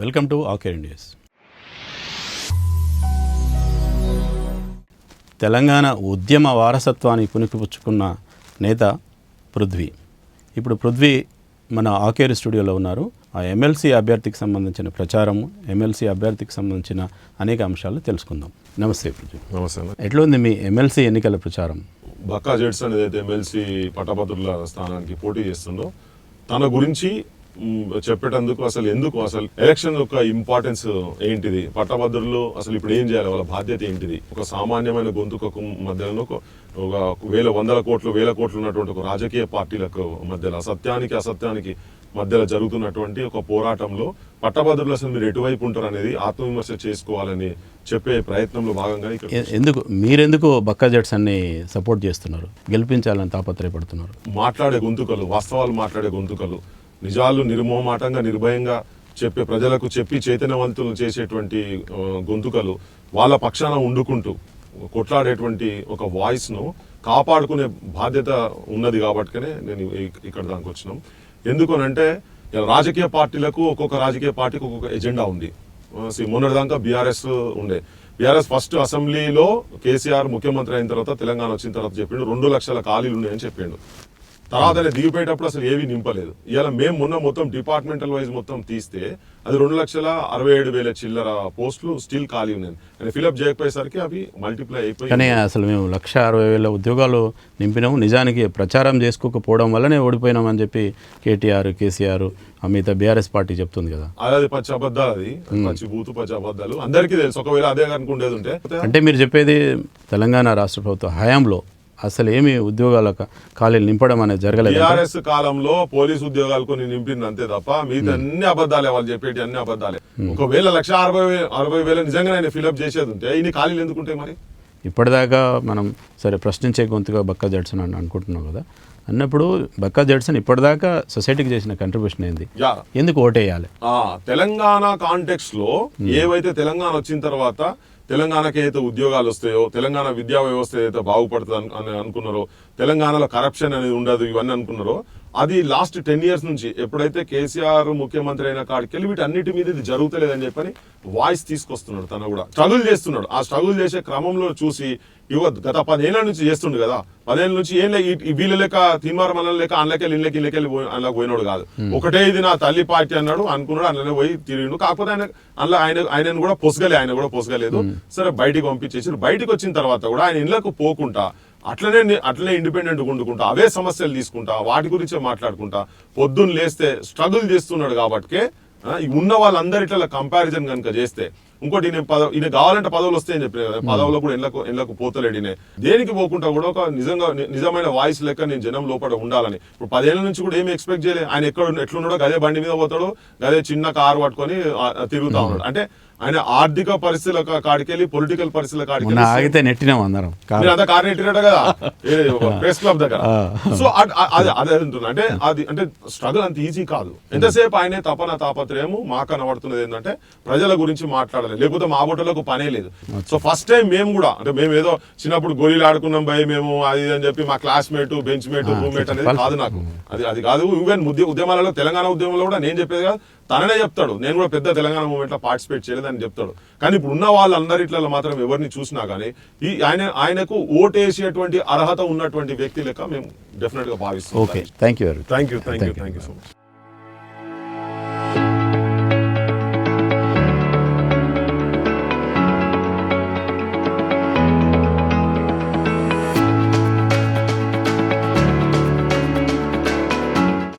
Welcome to ఆకేర్ ఇండియస్. తెలంగాణ ఉద్యమ వారసత్వాన్ని పుణికిపుచ్చుకున్న నేత పృథ్వీ. ఇప్పుడు పృథ్వీ మన ఆకేర్ స్టూడియోలో ఉన్నారు. ఆ ఎమ్మెల్సీ అభ్యర్థికి సంబంధించిన ప్రచారం ఎమ్మెల్సీ అభ్యర్థికి సంబంధించిన అనేక అంశాలు తెలుసుకుందాం. నమస్తే పృథ్వీ. నమస్తే ఎట్లుంది మీ ఎమ్మెల్సీ ఎన్నికల ప్రచారం? బక్కా జెట్స్ అనేది అయితే ఎమ్మెల్సీ పట్టభద్రుల స్థానానికి పోటీ చేస్తుండో తన గురించి చెప్పేటందుకు అసలు ఎందుకు అసలు ఎలక్షన్ యొక్క ఇంపార్టెన్స్ ఏంటిది? పట్టభద్రులు అసలు ఇప్పుడు ఏం చేయాలి? వాళ్ళ బాధ్యత ఏంటిది? ఒక సామాన్యమైన గొంతుకకు మధ్యలో ఒక వేల వందల కోట్లు వేల కోట్లు ఉన్నటువంటి ఒక రాజకీయ పార్టీలకు మధ్యలో అసత్యానికి అసత్యానికి మధ్యలో జరుగుతున్నటువంటి ఒక పోరాటంలో పట్టభద్రులు అసలు మీరు ఎటువైపు ఉంటారు అనేది ఆత్మవిమర్శ చేసుకోవాలని చెప్పే ప్రయత్నంలో భాగంగా ఎందుకు మీరెందుకు బక్కా జట్స్ అన్ని సపోర్ట్ చేస్తున్నారు? గెలిపించాలని తాపత్రయపడుతున్నారు? మాట్లాడే గొంతుకలు వాస్తవాలు మాట్లాడే గొంతుకలు నిజాలు నిర్మోహమాటంగా నిర్భయంగా చెప్పే ప్రజలకు చెప్పి చైతన్యవంతులు చేసేటువంటి గొంతుకలు వాళ్ళ పక్షాన ఉండుకుంటూ కొట్లాడేటువంటి ఒక వాయిస్ను కాపాడుకునే బాధ్యత ఉన్నది కాబట్టికనే నేను ఇక్కడ దానికి వచ్చినాం. ఎందుకనంటే రాజకీయ పార్టీలకు ఒక్కొక్క రాజకీయ పార్టీకి ఒక్కొక్క ఎజెండా ఉంది. మొన్నటిదాకా బీఆర్ఎస్ ఉండే. బీఆర్ఎస్ ఫస్ట్ అసెంబ్లీలో కేసీఆర్ ముఖ్యమంత్రి అయిన తర్వాత తెలంగాణ వచ్చిన తర్వాత చెప్పిండు రెండు లక్షల ఖాళీలు ఉన్నాయని చెప్పిండు. తర్వాత దిగిపోయేటప్పుడు అసలు ఏవి నింపలేదు. ఇవాళ మేము మొన్న మొత్తం డిపార్ట్మెంటల్ వైజ్ మొత్తం తీస్తే అది రెండు లక్షల అరవై ఏడు వేల చిల్లర పోస్టులు స్టిల్ ఖాళీ ఉన్నాయి. కానీ ఫిలప్ చేయకపోయేసరికి అవి మల్టిప్లై అయిపోయి కానీ అసలు మేము లక్ష అరవై వేల ఉద్యోగాలు నింపినాము. నిజానికి ప్రచారం చేసుకోకపోవడం వల్లనే ఓడిపోయినామని చెప్పి కేటీఆర్ కేసీఆర్ మిగతా బీఆర్ఎస్ పార్టీ చెప్తుంది కదా. అది పచ్చి అబద్ధాలు అది. పచ్చి బూతు పచ్చి అబద్ధాలు. అందరికీ తెలుసు. ఒకవేళ అదే అనుకుంటేది ఉంటే అంటే మీరు చెప్పేది తెలంగాణ రాష్ట్ర ప్రభుత్వ హయాంలో అసలు ఏమి ఉద్యోగాల ఖాళీలు నింపడం అనేది జరగలేదు టిఆర్ఎస్ కాలంలో పోలీస్ ఉద్యోగాలు కొన్ని నింపింది అంతే తప్ప మిగతా అన్ని అబద్ధాలే వాళ్ళు చెప్పేటి అన్ని అబద్ధాలే. ఒకవేళ లక్ష అరవై అరవై వేల నిజంగా ఫిలప్ చేసేది ఉంటే ఇన్ని ఖాళీలు ఎందుకుంటాయి మరి? ఇప్పటిదాకా మనం సరే ప్రశ్నించే గొంతుగా బక్కా జడ్సన్ అని అనుకుంటున్నాం కదా. అన్నప్పుడు బక్కా జడ్సన్ ఇప్పటిదాకా సొసైటీకి చేసిన కంట్రిబ్యూషన్ ఏంది? ఎందుకు ఓటేయాలి? తెలంగాణ కాంటెక్స్లో ఏవైతే తెలంగాణ వచ్చిన తర్వాత తెలంగాణకి అయితే ఉద్యోగాలు వస్తాయో తెలంగాణ విద్యా వ్యవస్థ ఏదైతే బాగుపడుతుంది అని అనుకున్నారో తెలంగాణలో కరప్షన్ అనేది ఉండదు ఇవన్నీ అనుకున్నారో అది లాస్ట్ టెన్ ఇయర్స్ నుంచి. ఎప్పుడైతే కేసీఆర్ ముఖ్యమంత్రి అయిన కాడికి వెళ్ళి వీటన్నిటి మీద ఇది జరుగుతలేదని చెప్పని వాయిస్ తీసుకొస్తున్నాడు తను కూడా. స్ట్రగుల్ చేస్తున్నాడు. ఆ స్ట్రగుల్ చేసే క్రమంలో చూసి ఇవ గత పదేళ్ళ నుంచి చేస్తుండు కదా. పదేళ్ళ నుంచి ఏం లే ఈ- ఈ వీళ్ళ లెక్క తీన్మార్ మన లెక్క అందులోకి ఇళ్ళకి ఇళ్ళకి అందులోకి పోయినోడు కాదు. ఒకటే ఇది నా తల్లి పార్టీ అన్నాడు. అనుకున్నాడు. అందులోనే పోయి తిరిగిండు. కాకపోతే ఆయన అందులో ఆయన ఆయనను కూడా పొసగలే. ఆయన కూడా పొసగలేదు. సరే బయటికి పంపించేసి బయటికి వచ్చిన తర్వాత కూడా ఆయన ఇళ్ళకు పోకుండా అట్లనే అట్లనే ఇండిపెండెంట్ వండుకుంటా అవే సమస్యలు తీసుకుంటా వాటి గురించే మాట్లాడుకుంటా పొద్దున్న లేస్తే స్ట్రగుల్ చేస్తున్నాడు కాబట్టి ఉన్న వాళ్ళందరి ఇట్లా కంపారిజన్ కనుక చేస్తే ఇంకోటి ఈయన పదవి ఈయన కావాలంటే పదవులు వస్తాయని చెప్పిన కదా పదవులో కూడా ఇళ్ళకు ఇళ్ళకు పోతలేడు ఈయన. దేనికి పోకుండా కూడా ఒక నిజంగా నిజమైన వాయిస్ లెక్క నేను జనం లోపల ఉండాలని. ఇప్పుడు పదేళ్ళ నుంచి కూడా ఏమి ఎక్స్పెక్ట్ చేయలేదు ఆయన ఎక్కడ ఎట్లున్నాడో గదే బండి మీద పోతాడు గదే చిన్న కారు పట్టుకొని తిరుగుతా ఉన్నాడు. అంటే ఆయన ఆర్థిక పరిస్థితుల కాడికెళ్ళి పొలిటికల్ పరిస్థితుల కాడికెళ్ళి ఆగితే నెట్టినాం అందరం. మీరు అంతా కార్ నెట్టినట్టు కదా? ప్రెస్ క్లబ్ దగ్గర. సో అదే అదే అంటున్నా. అంటే అది అంటే స్ట్రగుల్ అంత ఈజీ కాదు. ఎంతసేపు ఆయనే తపన తాపత్రయము మా కనబడుతున్నది ఏంటంటే ప్రజల గురించి మాట్లాడాలి లేకపోతే మా బొట్టలకు పనే లేదు. సో ఫస్ట్ టైం మేము కూడా అంటే మేము ఏదో చిన్నప్పుడు గోళీలు ఆడుకున్నాం భయ మేము అది అని చెప్పి మా క్లాస్మేట్ బెంచ్ మేట్ రూమ్మేట్ అనేది కాదు నాకు. అది అది కాదు ఈవెన్ ఉద్య- ఉద్యమాలలో తెలంగాణ ఉద్యమంలో కూడా నేను చెప్పేది కాదు తననే చెప్తాడు. నేను కూడా పెద్ద తెలంగాణ మూమెంట్లో పార్టిసిపేట్ చేయలేదని చెప్తాడు. కానీ ఇప్పుడు ఉన్న వాళ్ళందరిట్లలో మాత్రం ఎవరిని చూసినా కానీ ఈ ఆయన ఆయనకు ఓటేసేటువంటి అర్హత ఉన్నటువంటి వ్యక్తి లెక్క మేము డెఫినెట్గా భావిస్తాం okay thank you thank you thank you thank you so much